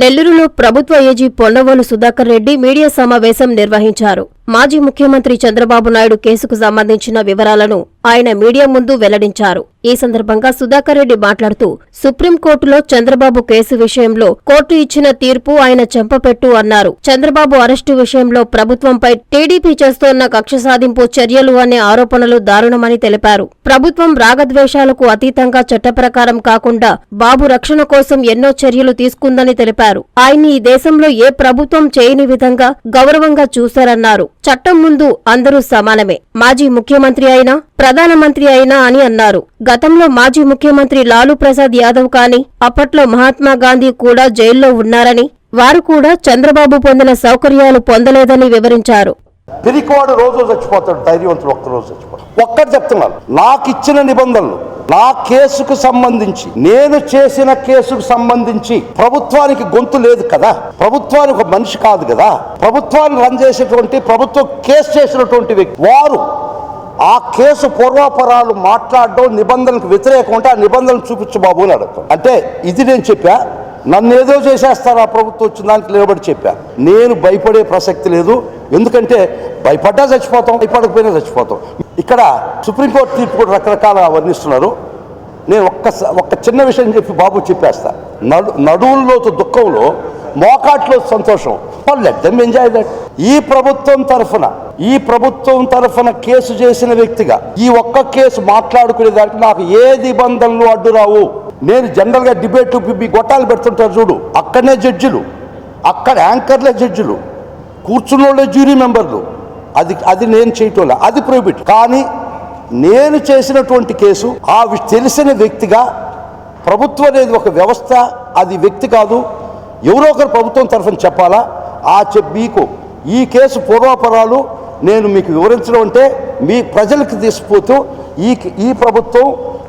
నెల్లూరులో ప్రభుత్వ AG Ponnavolu Sudhakar Reddy media సమావేశం నిర్వహించారు. మాజీ ముఖ్యమంత్రి చంద్రబాబు నాయుడు కేసుకు సంబంధించిన వివరాలను ఆయన మీడియా ముందు వెల్లడించారు. ఈ సందర్భంగా సుధాకర్ రెడ్డి మాట్లాడుతూ సుప్రీంకోర్టులో చంద్రబాబు కేసు విషయంలో కోర్టు ఇచ్చిన తీర్పు ఆయన చెంపపెట్టు అన్నారు. చంద్రబాబు అరెస్టు విషయంలో ప్రభుత్వంపై టీడీపీ చేస్తోన్న కక్ష సాధింపు చర్యలు అనే ఆరోపణలు దారుణమని తెలిపారు. ప్రభుత్వం రాగద్వేషాలకు అతీతంగా చట్టప్రకారం కాకుండా బాబు రక్షణ కోసం ఎన్నో చర్యలు తీసుకుందని తెలిపారు. ఆయన్ని ఈ దేశంలో ఏ ప్రభుత్వం చేయని విధంగా గౌరవంగా చూశారన్నారు. చట్టం ముందు అందరూ సమానమే. మాజీ ముఖ్యమంత్రి అయినా ప్రధానమంత్రి అయినా అని అన్నారు. గతంలో మాజీ ముఖ్యమంత్రి లాలూ ప్రసాద్ యాదవ్ కాని అప్పట్లో మహాత్మా గాంధీ కూడా జైల్లో ఉన్నారని వారు కూడా చంద్రబాబు పొందిన సౌకర్యాలు పొందలేదని వివరించారు. పిరికివాడు రోజు చచ్చిపోతాడు ధైర్యవంతుడు ఒక్కరోజు చచ్చిపోతాడు. ఒక్కటి చెప్తున్నాను నాకు ఇచ్చిన నిబంధనలు నా కేసుకు సంబంధించి నేను చేసిన కేసుకు సంబంధించి ప్రభుత్వానికి గొంతు లేదు కదా. ప్రభుత్వానికి ఒక మనిషి కాదు కదా. ప్రభుత్వాన్ని రన్ చేసేటువంటి ప్రభుత్వం కేసు చేసినటువంటి వ్యక్తి. వారు ఆ కేసు పూర్వాపరాలు మాట్లాడడం నిబంధనలకు వ్యతిరేకం ఉంటే ఆ నిబంధనలు చూపించు బాబు అని అడుగుతాం. అంటే ఇది నేను చెప్పా నన్ను ఏదో చేసేస్తారు ఆ ప్రభుత్వం వచ్చిన దానికి నిలబడి చెప్పా. నేను భయపడే ప్రసక్తి లేదు. ఎందుకంటే భయపడ్డా చచ్చిపోతాం భయపడకపోయినా చచ్చిపోతాం. ఇక్కడ సుప్రీంకోర్టు తీర్పు కూడా రకరకాల వర్ణిస్తున్నారు. నేను ఒక్క ఒక్క చిన్న విషయం చెప్పి బాబు చెప్పేస్తా. నడు నడువుల్లో దుఃఖంలో మోకాట్లో సంతోషం. Let them enjoy that. ఈ ప్రభుత్వం తరఫున ఈ ప్రభుత్వం తరఫున కేసు చేసిన వ్యక్తిగా ఈ ఒక్క కేసు మాట్లాడుకునే దానికి నాకు ఏ నిబంధనలు అడ్డురావు నేను జనరల్గా డిబేట్ మీ గొట్టాలు పెడుతుంటారు చూడు. అక్కడనే జడ్జిలు. అక్కడ యాంకర్లే జడ్జిలు. కూర్చున్న జ్యూరీ మెంబర్లు. అది అది నేను చేయటం అది ప్రోహిబిట్ కానీ నేను చేసినటువంటి కేసు ఆ వి- తెలిసిన వ్యక్తిగా ప్రభుత్వం అనేది ఒక వ్యవస్థ అది వ్యక్తి కాదు. ఎవరో ఒకరు ప్రభుత్వం తరఫున చెప్పాలా? ఆ చెప్ మీకు ఈ కేసు పూర్వాపరాలు నేను మీకు వివరించడం అంటే మీ ప్రజలకు తీసుకుపోతూ ఈ ఈ ప్రభుత్వం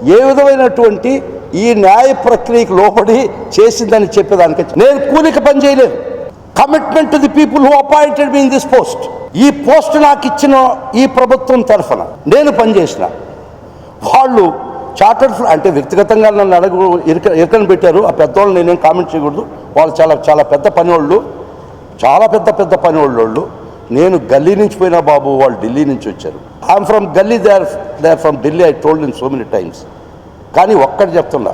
ఏ విధమైనటువంటి ఈ న్యాయ ప్రక్రియకు లోపడి చేసిందని చెప్పేదానికి నేను కూలికి పని చేయలేదు. Commitment to the people who appointed me in this post ఈ పోస్ట్ నాకు ఇచ్చిన ఈ ప్రభుత్వం తరఫున నేను పనిచేసిన వాళ్ళు చార్టర్డ్ అంటే వ్యక్తిగతంగా నన్ను అడుగు ఇరక ఇరకని పెట్టారు. ఆ పెద్దవాళ్ళు నేనేం కామెంట్ చేయకూడదు. వాళ్ళు చాలా చాలా పెద్ద పనివాళ్ళు. చాలా పెద్ద పెద్ద పనివాళ్ళు వాళ్ళు నేను గల్లీ నుంచి పోయినా బాబు వాళ్ళు ఢిల్లీ నుంచి వచ్చారు. ఐఎమ్ ఫ్రమ్ గల్లీ they are they are from Delhi I told in so many times కానీ ఒక్కటి చెప్తున్నా.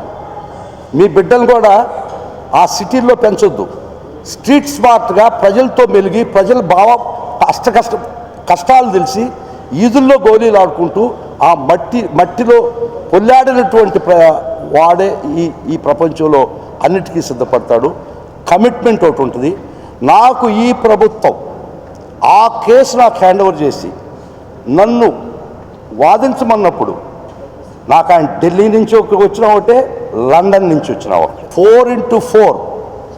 మీ బిడ్డలు కూడా ఆ సిటీల్లో పెంచొద్దు. స్ట్రీట్ స్మార్ట్గా ప్రజలతో మెలిగి ప్రజల భావ కష్ట కష్ట కష్టాలు తెలిసి ఈదుల్లో గోళీలు ఆడుకుంటూ ఆ మట్టి మట్టిలో పొల్లాడినటువంటి వాడే ఈ ఈ ప్రపంచంలో అన్నిటికీ సిద్ధపడతాడు. కమిట్మెంట్ ఒకటి ఉంటుంది. నాకు ఈ ప్రభుత్వం ఆ కేసు నాకు హ్యాండ్ ఓవర్ చేసి నన్ను వాదించమన్నప్పుడు నాకు ఆయన ఢిల్లీ నుంచి ఒకటి వచ్చిన ఒకటే లండన్ నుంచి వచ్చిన ఒకటి. Four into four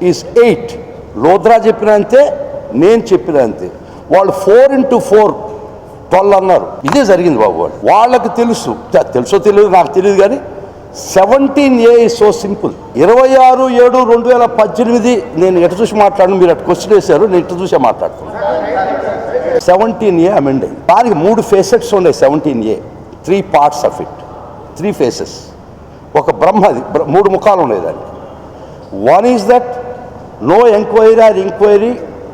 is eight. లోద్రా చెప్పిన అంతే నేను చెప్పిన అంతే వాళ్ళు ఫోర్ ఇంటూ ఫోర్ ట్వెల్వ్ అన్నారు. ఇదే జరిగింది బాబు వాళ్ళు. వాళ్ళకి తెలుసు. తెలుసో తెలియదు నాకు తెలియదు కానీ సెవెంటీన్ ఏ సో సింపుల్. ఇరవై ఆరు ఏడు రెండు వేల పద్దెనిమిది నేను ఎటు చూసి మాట్లాడను మీరు అటు క్వశ్చన్ వేశారు నేను ఇటు చూసే మాట్లాడుతున్నాను సెవెంటీన్ ఏ అమెండ్ అయింది. దానికి మూడు ఫేసెట్స్ ఉన్నాయి seventeen A. Three parts of it. Three faces. ఒక బ్రహ్మది మూడు ముఖాలు ఉన్నాయి దానికి. One is that no enquiry or enquiry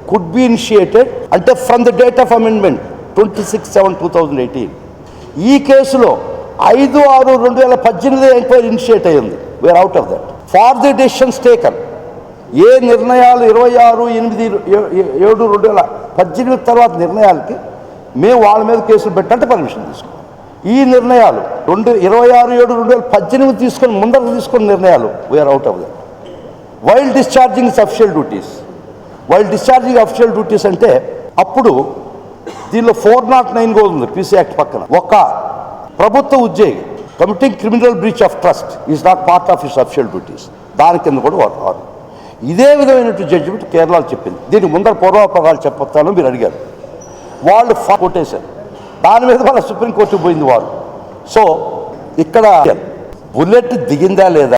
could be initiated అంటే from the date of amendment twenty six seven two thousand eighteen ఈ కేసులో ఐదు ఆరు రెండు వేల పద్దెనిమిది ఎంక్వైరీ ఇనిషియేట్ అయ్యింది. Were out of that for the decisions taken ఏ నిర్ణయాలు ఇరవై ఆరు ఎనిమిది ఏ- ఏడు రెండు వేల పద్దెనిమిది తర్వాత నిర్ణయాలకి మేము వాళ్ళ మీద కేసులు పెట్టంటే పర్మిషన్ తీసుకోం ఈ నిర్ణయాలు రెండు ఇరవై ఆరు ఏడు రెండు వేల పద్దెనిమిది తీసుకొని ముందరకు తీసుకున్న నిర్ణయాలు were out of that while discharging official duties while discharging official duties అంటే అప్పుడు దీనిలో ఫోర్ నాట్ నైన్ కూడా ఉంది పీసీ యాక్ట్ పక్కన. ఒక ప్రభుత్వ ఉద్యోగి committing criminal breach of trust is not part of his official duties దాని కింద కూడా వారు వారు. ఇదే విధమైనటువంటి జడ్జిమెంట్ కేరళలో చెప్పింది. దీనికి ముందర పూర్వాపరాలు చెప్పొస్తాను మీరు అడిగారు. వాళ్ళు ఫా- కొట్టేశారు. దాని మీద వాళ్ళ సుప్రీంకోర్టుకు పోయింది వారు. సో ఇక్కడ బుల్లెట్ దిగిందా లేదా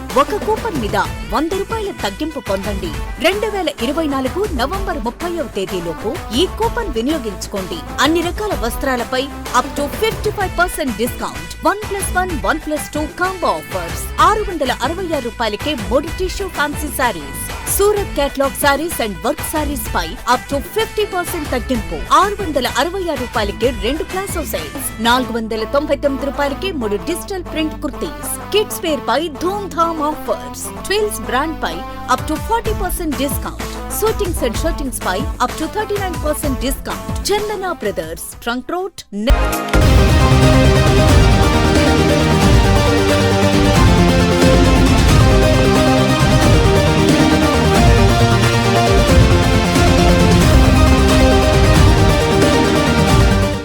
ఒక కూపన్ మీద వంద రూపాయల తగ్గింపు పొందండి. రెండు వేల ఇరవై నాలుగు నవంబర్ ముప్పైవ తేదీలోపు ఈ కూపన్ వినియోగించుకోండి. అన్ని రకాల వస్త్రాలపై up to fifty five percent discount one plus one one plus two combo offers ఆరు వందల అరవై ఆరు రూపాయలకే మూడు tissue fancy saris Surat catalogue saris and work saris pi up to fifty percent తగ్గింపు. ఆరు వందల అరవై ఆరు రూపాయలకి రెండు క్లాస్ సైజ్ నాలుగు వందల తొంభై తొమ్మిది రూపాయలకి మూడు digital print kurtis. Kids wear pi Dhoom Dham offers twills brand pi up to forty percent discount shootings and shirtings pi up to thirty nine percent discount Chandana brothers trunk road you